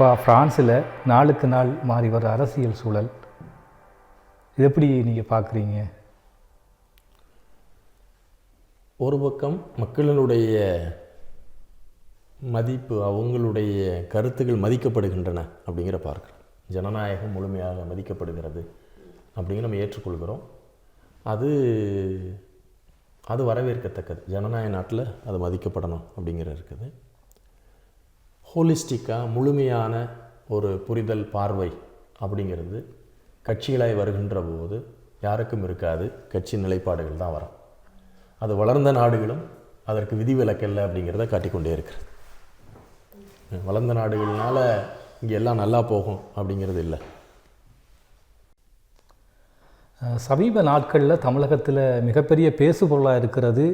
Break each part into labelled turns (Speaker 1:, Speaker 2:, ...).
Speaker 1: குறிப்பாக ஃப்ரான்ஸில் நாளுக்கு நாள் மாறி வர அரசியல் சூழல். இது எப்படி நீங்கள் பார்க்குறீங்க?
Speaker 2: ஒரு பக்கம் மக்களினுடைய மதிப்பு அவங்களுடைய கருத்துக்கள் மதிக்கப்படுகின்றன அப்படிங்கிற பார்க்குறோம் ஜனநாயகம் முழுமையாக மதிக்கப்படுகிறது அப்படிங்கிற நம்ம ஏற்றுக்கொள்கிறோம். அது அது வரவேற்கத்தக்கது. ஜனநாயக நாட்டில் அது மதிக்கப்படணும் அப்படிங்கிற இருக்குது. ஹோலிஸ்டிக்காக முழுமையான ஒரு புரிதல் பார்வை அப்படிங்கிறது கட்சிகளாய் வருகின்ற போது யாருக்கும் இருக்காது. கட்சி நிலைப்பாடுகள் தான் வரும். அது வளர்ந்த நாடுகளும் அதற்கு விதிவிலக்கல்ல அப்படிங்கிறத காட்டிக்கொண்டே இருக்கிறது. வளர்ந்த நாடுகள்னால் இங்கே எல்லாம் நல்லா போகும் அப்படிங்கிறது இல்லை.
Speaker 1: சமீப நாட்களில் தமிழகத்தில் மிகப்பெரிய பேசுபொருளாக இருக்கிறது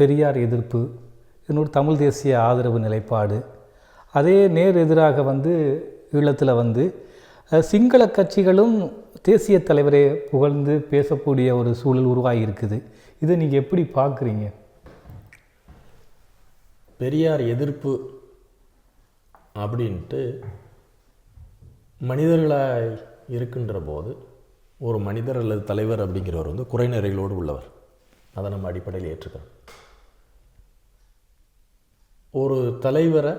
Speaker 1: பெரியார் எதிர்ப்பு. என்னோட தமிழ் தேசிய ஆதரவு நிலைப்பாடு. அதே நேர் எதிராக வந்து ஈழத்தில் வந்து சிங்கள கட்சிகளும் தேசிய தலைவரை புகழ்ந்து பேசக்கூடிய ஒரு சூழல் உருவாகி இருக்குது இதை நீங்கள் எப்படி பார்க்குறீங்க?
Speaker 2: பெரியார் எதிர்ப்பு அப்படின்ட்டு மனிதர்களாக இருக்கின்ற போது ஒரு மனிதர் அல்லது தலைவர் அப்படிங்கிறவர் வந்து குறைநிறைகளோடு உள்ளவர். அதை நம்ம அடிப்படையில் ஏற்றுக்கிறோம் ஒரு தலைவரை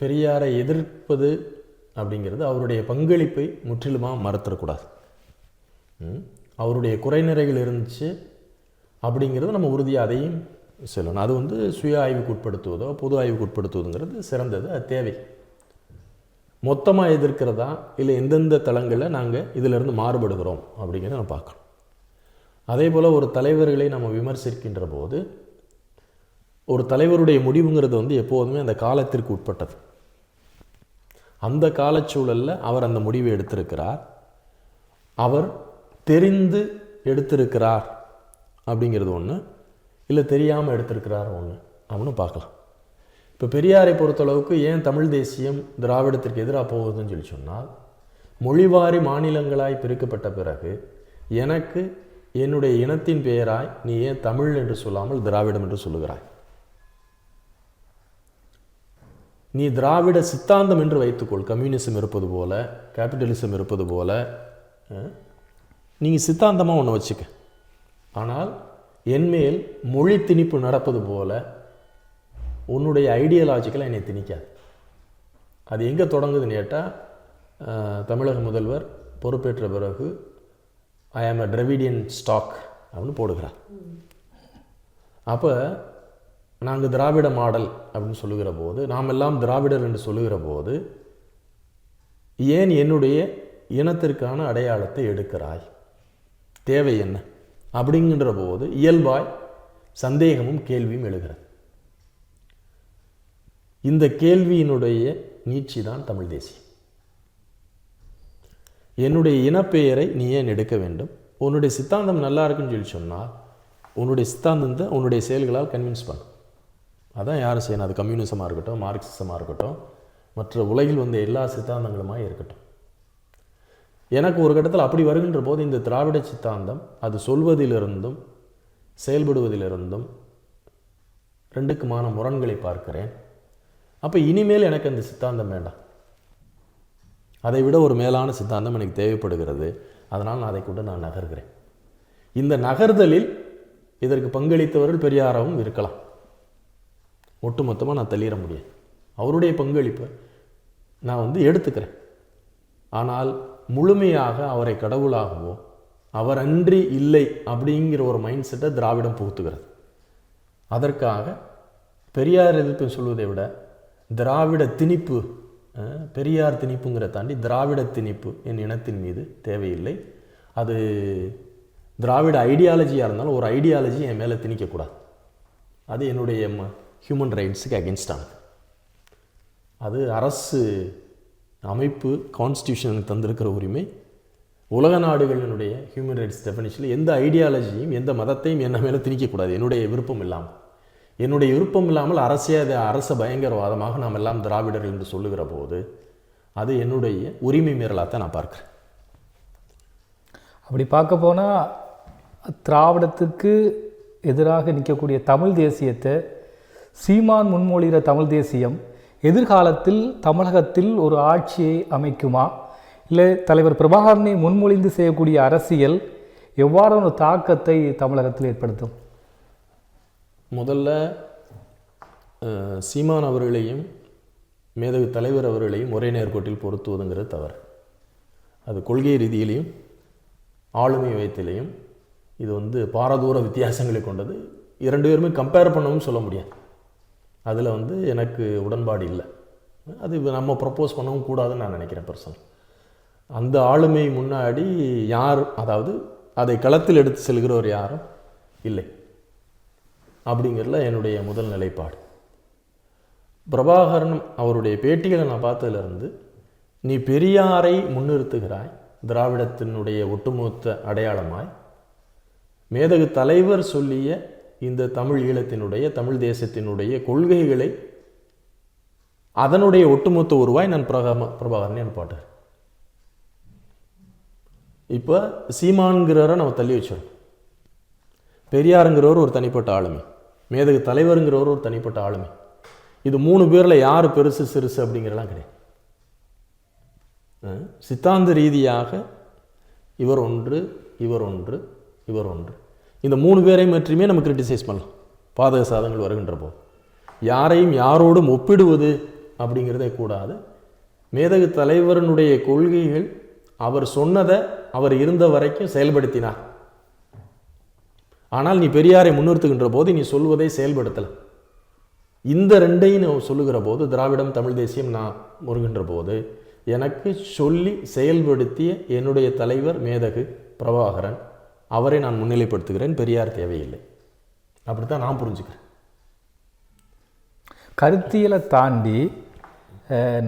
Speaker 2: பெரியாரை எதிர்ப்பது அப்படிங்கிறது அவருடைய பங்களிப்பை முற்றிலுமாக மறுத்துடக்கூடாது அவருடைய குறைநிறைகள் இருந்துச்சு அப்படிங்கிறது நம்ம உறுதியாக அதையும் சொல்லணும். அது வந்து சுய ஆய்வுக்கு உட்படுத்துவதோ பொது ஆய்வுக்கு உட்படுத்துவதுங்கிறது சிறந்தது அது தேவை. மொத்தமாக எதிர்க்கிறதா இல்லை எந்தெந்த தளங்களில் நாங்கள் இதிலிருந்து மாறுபடுகிறோம் அப்படிங்கிறத நம்ம பார்க்கணும். அதே போல் ஒரு தலைவர்களை நம்ம விமர்சிக்கின்ற போது ஒரு தலைவருடைய முடிவுங்கிறது வந்து எப்போதுமே அந்த காலத்திற்கு உட்பட்டது. அந்த காலச்சூழலில் அவர் அந்த முடிவை எடுத்திருக்கிறார். அவர் தெரிந்து எடுத்திருக்கிறார் அப்படிங்கிறது ஒன்று இல்லை தெரியாமல் எடுத்திருக்கிறார் ஒன்று அப்படின்னு பார்க்கலாம். இப்போ பெரியாரை பொறுத்தளவுக்கு ஏன் தமிழ் தேசியம் திராவிடத்திற்கு எதிராக போகுதுன்னு சொல்லி சொன்னால் மொழிவாரி மாநிலங்களாய் பிரிக்கப்பட்ட பிறகு எனக்கு என்னுடைய இனத்தின் பெயராய் நீ ஏன் தமிழ் என்று சொல்லாமல் திராவிடம் என்று சொல்லுகிறாய். நீ திராவிட சித்தாந்தம் என்று வைத்துக்கொள். கம்யூனிசம் இருப்பது போல கேபிட்டலிசம் இருப்பது போல நீங்கள் சித்தாந்தமாக ஒன்று வச்சுக்க. ஆனால் என்மேல் மொழி திணிப்பு நடப்பது போல உன்னுடைய ஐடியாலாஜிக்கலாக என்னை திணிக்காது. அது எங்கே தொடங்குதுன்னு கேட்டால் தமிழக முதல்வர் பொறுப்பேற்ற பிறகு ஐ ஆம் அ டிரவிடியன் ஸ்டாக் அப்படின்னு போடுகிறார். அப்போ நாங்கள் திராவிட மாடல் அப்படின்னு சொல்லுகிற போது நாம் எல்லாம் திராவிடர் என்று சொல்லுகிற போது ஏன் என்னுடைய இனத்திற்கான அடையாளத்தை எடுக்கிறாய்? தேவை என்ன? அப்படிங்கிற போது இயல்பாய் சந்தேகமும் கேள்வியும் எழுகிறது. இந்த கேள்வியினுடைய நீட்சி தான் தமிழ் தேசியம். என்னுடைய இனப்பெயரை நீ ஏன் எடுக்க வேண்டும்? உன்னுடைய சித்தாந்தம் நல்லா இருக்குன்னு சொல்லி சொன்னால் உன்னுடைய சித்தாந்தத்தை உன்னுடைய செயல்களால் கன்வின்ஸ் பண்ணு. அதான் யார் செய்யணும்? அது கம்யூனிசமாக இருக்கட்டும் மார்க்சிசமாக இருக்கட்டும் மற்ற உலகில் வந்த எல்லா சித்தாந்தங்களுமாக இருக்கட்டும். எனக்கு ஒரு கட்டத்தில் அப்படி வருகின்ற போது இந்த திராவிட சித்தாந்தம் அது சொல்வதிலிருந்தும் செயல்படுவதிலிருந்தும் ரெண்டுக்குமான முரண்களை பார்க்கிறேன். அப்போ இனிமேல் எனக்கு அந்த சித்தாந்தம் வேண்டாம். அதை விட ஒரு மேலான சித்தாந்தம் எனக்கு தேவைப்படுகிறது. அதனால் நான் அதை கொண்டு நான் நகர்கிறேன். இந்த நகர்தலில் இதற்கு பங்களித்தவர்கள் பெரியாரவும் இருக்கலாம். ஒட்டுமொத்தமாக நான் தள்ளிட முடியாது. அவருடைய பங்களிப்பை நான் வந்து எடுத்துக்கிறேன். ஆனால் முழுமையாக அவரை கடவுளாகவோ அவர் அன்றி இல்லை அப்படிங்கிற ஒரு மைண்ட் செட்டை திராவிடம் புகுத்துகிறது. அதற்காக பெரியார் எதிர்ப்பு சொல்வதை விட திராவிட திணிப்பு பெரியார் திணிப்புங்கிற தாண்டி திராவிட திணிப்பு என் இனத்தின் மீது தேவையில்லை. அது திராவிட ஐடியாலஜியாக இருந்தாலும் ஒரு ஐடியாலஜி என் மேலே திணிக்கக்கூடாது. அது என்னுடைய ஹியூமன் ரைட்ஸுக்கு அகென்ஸ்டானது அது அரசு அமைப்பு கான்ஸ்டியூஷனுக்கு தந்திருக்கிற உரிமை. உலக நாடுகளினுடைய ஹியூமன் ரைட்ஸ் டெஃபினிஷனில் எந்த ஐடியாலஜியும் எந்த மதத்தையும் என்ன மேலே திணிக்கக்கூடாது. என்னுடைய விருப்பம் இல்லாமல். என்னுடைய விருப்பம் இல்லாமல் அரசே அது அரச பயங்கரவாதமாக நாம் எல்லாம் திராவிடர்கள் என்று சொல்லுகிற போது அது என்னுடைய உரிமை மீறலாக தான் நான் பார்க்குறேன்.
Speaker 1: அப்படி பார்க்க போனால் திராவிடத்துக்கு எதிராக நிற்கக்கூடிய தமிழ் தேசியத்தை சீமான் முன்மொழிகிற தமிழ் தேசியம் எதிர்காலத்தில் தமிழகத்தில் ஒரு ஆட்சியை அமைக்குமா? இல்லை தலைவர் பிரபாகரனை முன்மொழிந்து செய்யக்கூடிய அரசியல் எவ்வாறான ஒரு தாக்கத்தை தமிழகத்தில் ஏற்படுத்தும்?
Speaker 2: முதல்ல சீமான் அவர்களையும் மேதகு தலைவர் அவர்களையும் ஒரே நேர்கோட்டில் பொருத்துவதுங்கிறது தவறு. அது கொள்கை ரீதியிலையும் ஆளுமை வயத்திலையும் இது வந்து பாரதூர வித்தியாசங்களை கொண்டது. இரண்டு பேருமே கம்பேர் பண்ணவும் சொல்ல முடியாது. அதில் வந்து எனக்கு உடன்பாடு இல்லை. அது நம்ம ப்ரப்போஸ் பண்ணவும் கூடாதுன்னு நான் நினைக்கிறேன் பர்சன் அந்த ஆளுமை முன்னாடி யார் அதாவது அதை களத்தில் எடுத்து செல்கிறவர் யாரும் இல்லை. அப்படிங்கிறதுல என்னுடைய முதல் நிலைப்பாடு. பிரபாகரன் அவருடைய பேட்டிகளை நான் பார்த்ததுலேருந்து நீ பெரியாரை முன்னிறுத்துகிறாய் திராவிடத்தினுடைய ஒட்டுமொத்த அடையாளமாய். மேதகு தலைவர் சொல்லிய இந்த தமிழ் ஈழத்தினுடைய தமிழ் தேசத்தினுடைய கொள்கைகளை அதனுடைய ஒட்டுமொத்த உருவாய் நான் பிரகாம பிரபாகரன் பாட்டார். இப்போ சீமான்கிறவரை நம்ம தள்ளி வச்சிடும் பெரியாருங்கிறவர் ஒரு தனிப்பட்ட ஆளுமை. மேதகு தலைவருங்கிறவர் ஒரு தனிப்பட்ட ஆளுமை. இது மூணு பேரில் யார் பெருசு சிறுசு அப்படிங்கிறலாம் கிடையாது. சித்தாந்த ரீதியாக இவர் ஒன்று இவர் ஒன்று இவர் ஒன்று. இந்த மூணு பேரையும் பற்றியுமே நம்ம கிரிட்டிசைஸ் பண்ணலாம். பாதக சாதங்கள் வருகின்ற போது யாரையும் யாரோடும் ஒப்பிடுவது அப்படிங்கிறதே கூடாது. மேதகு தலைவரனுடைய கொள்கைகள் அவர் சொன்னதை அவர் இருந்த வரைக்கும் செயல்படுத்தினார். ஆனால் நீ பெரியாரை முன்னிறுத்துகின்ற போது நீ சொல்வதை செயல்படுத்தலை. இந்த ரெண்டையும் நான் சொல்லுகிற போது திராவிடம் தமிழ் தேசியம் நான் முருகின்ற போது எனக்கு சொல்லி செயல்படுத்திய என்னுடைய தலைவர் மேதகு பிரபாகரன் அவரை நான் முன்னிலைப்படுத்துகிறேன். பெரியார் தேவையில்லை. அப்படித்தான் நான் புரிஞ்சுக்கிறேன்.
Speaker 1: கருத்தியலை தாண்டி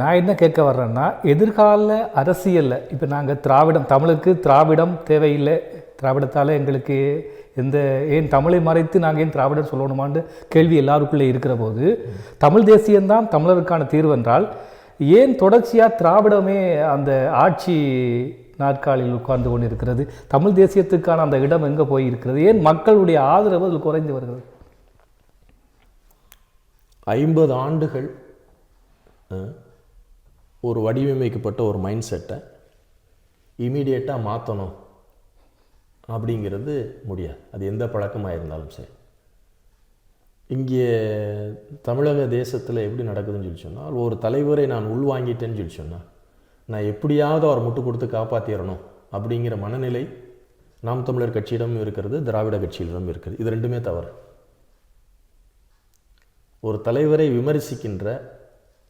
Speaker 1: நான் என்ன கேட்க வர்றேன்னா எதிர்கால அரசியலில் இப்போ நாங்கள் திராவிடம் தமிழுக்கு திராவிடம் தேவையில்லை. திராவிடத்தால் எங்களுக்கு எந்த ஏன் தமிழை மறைத்து நாங்கள் ஏன் திராவிடம் சொல்லணுமான்னு கேள்வி எல்லாருக்குள்ளே இருக்கிற போது தமிழ் தேசியம்தான் தமிழருக்கான தீர்வு என்றால் ஏன் தொடர்ச்சியாக திராவிடமே அந்த ஆட்சி நாற்காலியில் உட்கார்ந்து கொண்டு இருக்கிறது தமிழ் தேசியத்துக்கான அந்த இடம் எங்கே போய் இருக்கிறது ஏன் மக்களுடைய ஆதரவு அதில் குறைந்து வருகிறது?
Speaker 2: ஐம்பது ஆண்டுகள் ஒரு வடிவமைக்கப்பட்ட ஒரு மைண்ட் செட்டை இமீடியட்டாக மாற்றணும் அப்படிங்கிறது முடியாது. அது எந்த பழக்கமாக இருந்தாலும் சரி. இங்கே தமிழக தேசத்தில் எப்படி நடக்குதுன்னு சொல்லி சொன்னால் ஒரு தலைவரை நான் உள்வாங்கிட்டேன்னு சொல்லி சொன்னால் நான் எப்படியாவது அவர் முட்டு கொடுத்து காப்பாற்றிடணும் அப்படிங்கிற மனநிலை நாம் தமிழர் கட்சியிடம் இருக்கிறது திராவிட கட்சியிடம் இருக்கிறது. இது ரெண்டுமே தவறு. ஒரு தலைவரை விமர்சிக்கின்ற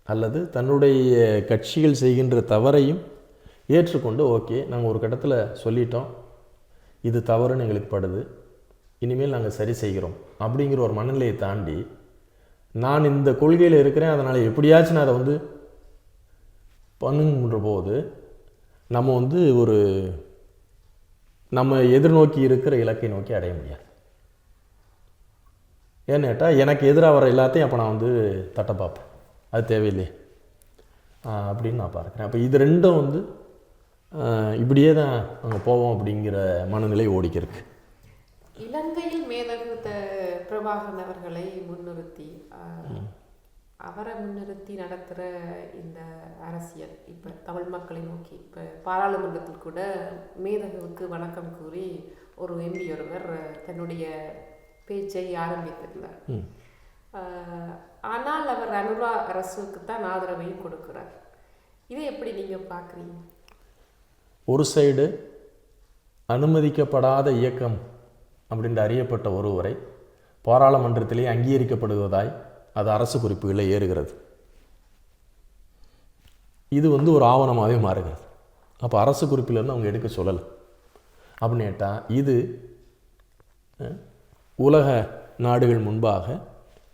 Speaker 2: அல்லது தன்னுடைய கட்சிகள் செய்கின்ற தவறையும் ஏற்றுக்கொண்டு ஓகே நாங்கள் ஒரு கட்டத்தில் சொல்லிட்டோம் இது தவறுன்னு எங்களுக்கு படுது இனிமேல் நாங்கள் சரி செய்கிறோம் அப்படிங்கிற ஒரு மனநிலையை தாண்டி நான் இந்த கொள்கையில் இருக்கிறேன் அதனால் எப்படியாச்சும் நான் அதை வந்து பண்ணுங்கிற போது நம்ம வந்து ஒரு நம்ம எதிர்நோக்கி இருக்கிற இலக்கை நோக்கி அடைய முடியாது. ஏன்னு கேட்டால் எனக்கு எதிராக வர எல்லாத்தையும் அப்போ நான் வந்து தட்ட பார்ப்பேன். அது தேவையில்லையே. அப்படின்னு நான் பார்க்குறேன். அப்போ இது ரெண்டும் வந்து இப்படியே தான் அங்கே போவோம் அப்படிங்கிற மனநிலை ஓடிக்கிருக்கு.
Speaker 3: இலங்கையில் மேதகு த- பிரபாகரன் அவர்களை முன்னிறுத்தி அவரை முன்னிறுத்தி நடத்துகிற இந்த அரசியல் இப்போ தமிழ் மக்களை நோக்கி இப்போ பாராளுமன்றத்தில் கூட மேதகுவுக்கு வணக்கம் கூறி ஒரு எம்பி ஒருவர் தன்னுடைய பேச்சை ஆரம்பித்திருந்தார். ஆனால் அவர் அனுரா அரசுக்கு தான் ஆதரவையும் கொடுக்கிறார். இதை எப்படி நீங்கள் பார்க்குறீங்க?
Speaker 2: ஒரு சைடு அனுமதிக்கப்படாத இயக்கம் அப்படின்ற அறியப்பட்ட ஒருவரை பாராளுமன்றத்திலே அங்கீகரிக்கப்படுவதாய் அது அரசு குறிப்புகளில் ஏறுகிறது. இது வந்து ஒரு ஆவணமாகவே மாறுகிறது. அப்போ அரசு குறிப்பிலேருந்து அவங்க எடுக்க சொல்லலை. அப்படின்னு கேட்டால் இது உலக நாடுகள் முன்பாக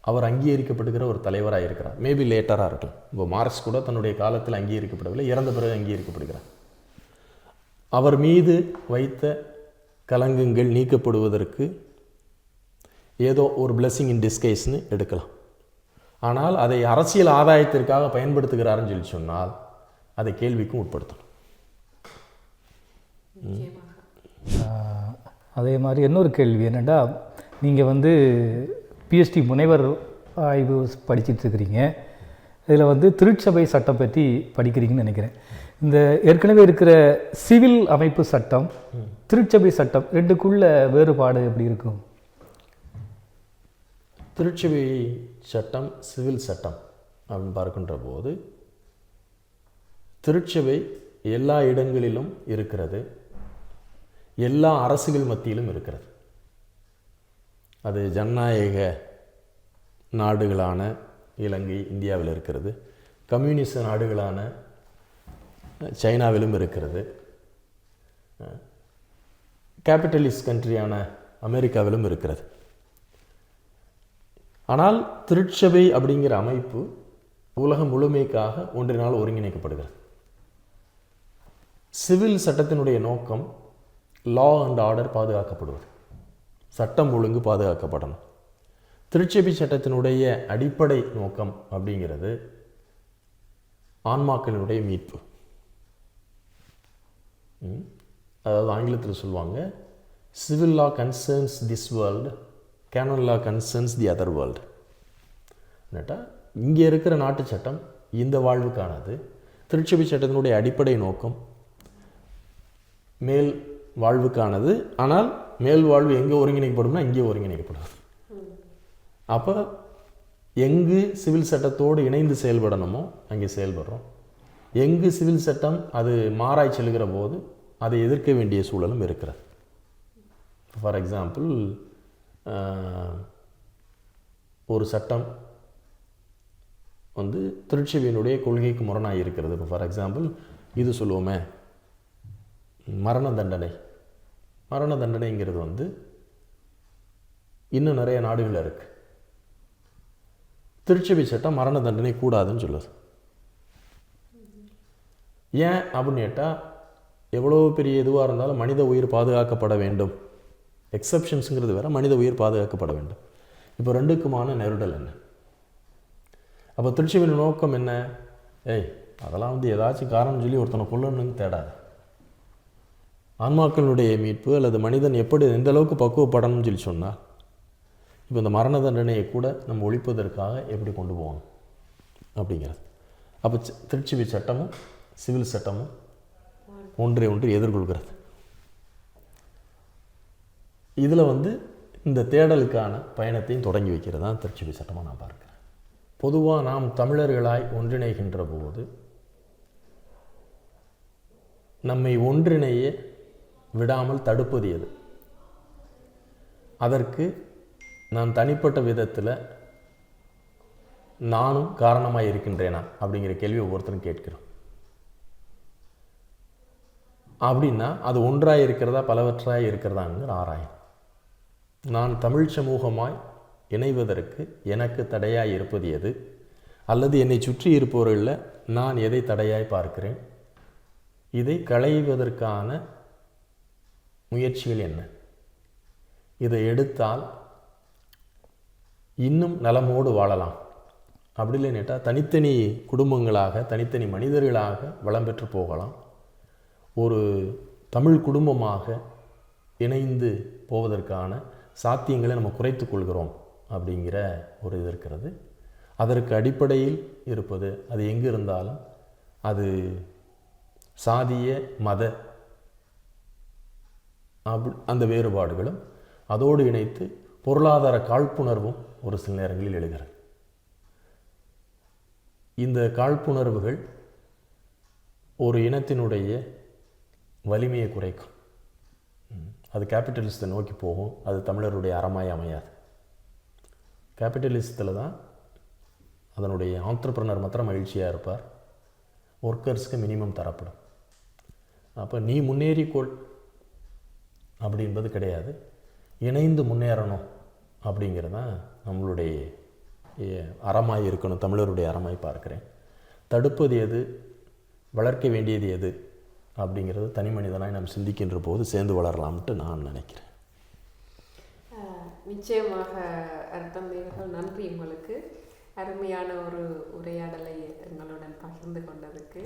Speaker 2: அவர் அங்கீகரிக்கப்படுகிற ஒரு தலைவராக இருக்கிறார். மேபி லேட்டராக இருக்கலாம். இப்போ மார்க்ஸ் கூட தன்னுடைய காலத்தில் அங்கீகரிக்கப்படவில்லை இறந்த பிறகு அங்கீகரிக்கப்படுகிறார். அவர் மீது வைத்த கலங்கங்கள் நீக்கப்படுவதற்கு ஏதோ ஒரு பிளெஸிங் இன் டிஸ்கைஸ்னு எடுக்கலாம். ஆனால் அதை அரசியல் ஆதாயத்திற்காக பயன்படுத்துகிறாருன்னு சொல்லி சொன்னால் அதை கேள்விக்கும் உட்படுத்தணும்.
Speaker 1: அதே மாதிரி இன்னொரு கேள்வி என்னென்னா நீங்கள் வந்து பிஎஸ்டி முனைவர் ஆய்வு படிச்சுட்டு இருக்கிறீங்க. இதில் வந்து திருச்சபை சட்டம் பற்றி படிக்கிறீங்கன்னு நினைக்கிறேன். இந்த ஏற்கனவே இருக்கிற சிவில் அமைப்பு சட்டம் திருச்சபை சட்டம் ரெண்டுக்குள்ள வேறுபாடு எப்படி இருக்கும்?
Speaker 2: திருச்சபை சட்டம் சிவில் சட்டம் அப்படின்னு பார்க்கின்ற போது திருச்சபை எல்லா இடங்களிலும் இருக்கிறது. எல்லா அரசுகள் மத்தியிலும் இருக்கிறது. அது ஜனநாயக நாடுகளான இலங்கை இந்தியாவில் இருக்கிறது. கம்யூனிச நாடுகளான சைனாவிலும் இருக்கிறது. கேபிட்டலிஸ்ட் கண்ட்ரியான அமெரிக்காவிலும் இருக்கிறது. ஆனால் திருச்சபை அப்படிங்கிற அமைப்பு உலகம் முழுமைக்காக ஒன்றினால் ஒருங்கிணைக்கப்படுகிறது. சிவில் சட்டத்தினுடைய நோக்கம் லா அண்ட் ஆர்டர் பாதுகாக்கப்படுவது. சட்டம் ஒழுங்கு பாதுகாக்கப்படணும். திருச்சபை சட்டத்தினுடைய அடிப்படை நோக்கம் அப்படிங்கிறது ஆன்மாக்களினுடைய மீட்பு. ம். அதாவது ஆங்கிலத்தில் சொல்லுவாங்க civil law concerns this world canon law concerns the other world என்னட்டா? இங்கே இருக்கிற நாட்டு சட்டம் இந்த வாழ்வுக்கானது. திருச்சபை சட்டத்தினுடைய அடிப்படை நோக்கம் மேல் வாழ்வுக்கானது. ஆனால் மேல் வாழ்வு எங்கே ஒருங்கிணைக்கப்படும்னா இங்கே ஒருங்கிணைக்கப்படும் அப்போ எங்கு சிவில் சட்டத்தோடு இணைந்து செயல்படணுமோ அங்கே செயல்படுறோம். எங்கு சிவில் சட்டம் அது மாறாய் செல்கிற போது அதை எதிர்க்க வேண்டிய சூழலும் இருக்கிறது. ஃபார் எக்ஸாம்பிள் ஒரு சட்டம் வந்து திருச்சபையினுடைய கொள்கைக்கு முரணாக இருக்கிறது இப்போ ஃபார் எக்ஸாம்பிள் இது சொல்லுவோமே மரண தண்டனை. மரண தண்டனைங்கிறது வந்து இன்னும் நிறைய நாடுகளில் இருக்குது திருச்சபை சட்டம் மரண தண்டனை கூடாதுன்னு சொல்லுது. ஏன் அப்படின்னு கேட்டால் எவ்வளோ பெரிய இதுவாக இருந்தாலும் மனித உயிர் பாதுகாக்கப்பட வேண்டும். எக்ஸப்ஷன்ஸுங்கிறது வேறு மனித உயிர் பாதுகாக்கப்பட வேண்டும். இப்போ ரெண்டுக்குமான நெருடல் என்ன? அப்போ திருச்சபையின் நோக்கம் என்ன? ஏய் அதெல்லாம் வந்து ஏதாச்சும் காரணம் சொல்லி ஒருத்தனை கொல்லணும்னு தேடாது. ஆன்மாக்களுடைய மீட்பு அல்லது மனிதன் எப்படி எந்த அளவுக்கு பக்குவப்படணும்னு சொல்லி சொன்னால் இப்போ இந்த மரண தண்டனையை கூட நம்ம ஒழிப்பதற்காக எப்படி கொண்டு போகணும் அப்படிங்கிறது. அப்போ திருச்சிவி சட்டமும் சிவில் சட்டமும் ஒன்றை ஒன்று எதிர்கொள்கிறது. இதில் வந்து இந்த தேடலுக்கான பயணத்தையும் தொடங்கி வைக்கிறது தான் திருச்சபை சட்டமாக நான் பார்க்குறேன். பொதுவாக நாம் தமிழர்களாய் ஒன்றிணைகின்ற போது நம்மை ஒன்றிணைய விடாமல் தடுப்பது எது? அதற்கு நான் தனிப்பட்ட விதத்தில் நானும் காரணமாக இருக்கின்றேனா அப்படிங்கிற கேள்வி ஒவ்வொருத்தரும் கேட்கிறோம். அப்படின்னா அது ஒன்றாக இருக்கிறதா பலவற்றாக இருக்கிறதாங்கிற ஆராயம். நான் தமிழ் சமூகமாய் இணைவதற்கு எனக்கு தடையாய் இருப்பது எது? அல்லது என்னை சுற்றி இருப்பவர்களில் நான் எதை தடையாய் பார்க்கிறேன்? இதை களைவதற்கான முயற்சிகள் என்ன? இதை எடுத்தால் இன்னும் நலமோடு வாழலாம். அப்படி இல்லைன்னுட்டா தனித்தனி குடும்பங்களாக தனித்தனி மனிதர்களாக வளம் பெற்று போகலாம். ஒரு தமிழ் குடும்பமாக இணைந்து போவதற்கான சாத்தியங்களை நம்ம குறைத்து கொள்கிறோம் அப்படிங்கிற ஒரு இது இருக்கிறது. அதற்கு அடிப்படையில் இருப்பது அது எங்கே இருந்தாலும் அது சாதிய மத அப் அந்த வேறுபாடுகளும் அதோடு இணைத்து பொருளாதார காழ்ப்புணர்வும் ஒரு சில நேரங்களில் எழுகிறது. இந்த காழ்ப்புணர்வுகள் ஒரு இனத்தினுடைய வலிமையை குறைக்கும். அது கேபிட்டலிஸ்ட்டை நோக்கி போகும். அது தமிழருடைய அறமாய் அமையாது. கேபிட்டலிஸ்டில் தான் அதனுடைய ஆண்டர்பிரனர் மாத்திரம் மகிழ்ச்சியாக இருப்பார். ஒர்க்கர்ஸ்க்கு மினிமம் தரப்படும். அப்போ நீ முன்னேறிக்கொள் அப்படி என்பது கிடையாது. இணைந்து முன்னேறணும் அப்படிங்கிறது தான் நம்மளுடைய அறமாய் இருக்கணும். தமிழருடைய அறமாய் பார்க்குறேன். தடுப்பது எது? வளர்க்க வேண்டியது எது? அப்படிங்கிறது தனி மனிதனாய் நாம் சிந்திக்கின்ற போது சேர்ந்து வளரலாம்ட்டு நான் நினைக்கிறேன்.
Speaker 3: நிச்சயமாக அர்த்தம் தேவர்கள் நன்றி உங்களுக்கு. அருமையான ஒரு உரையாடலை எங்களுடன் பகிர்ந்து கொண்டதுக்கு.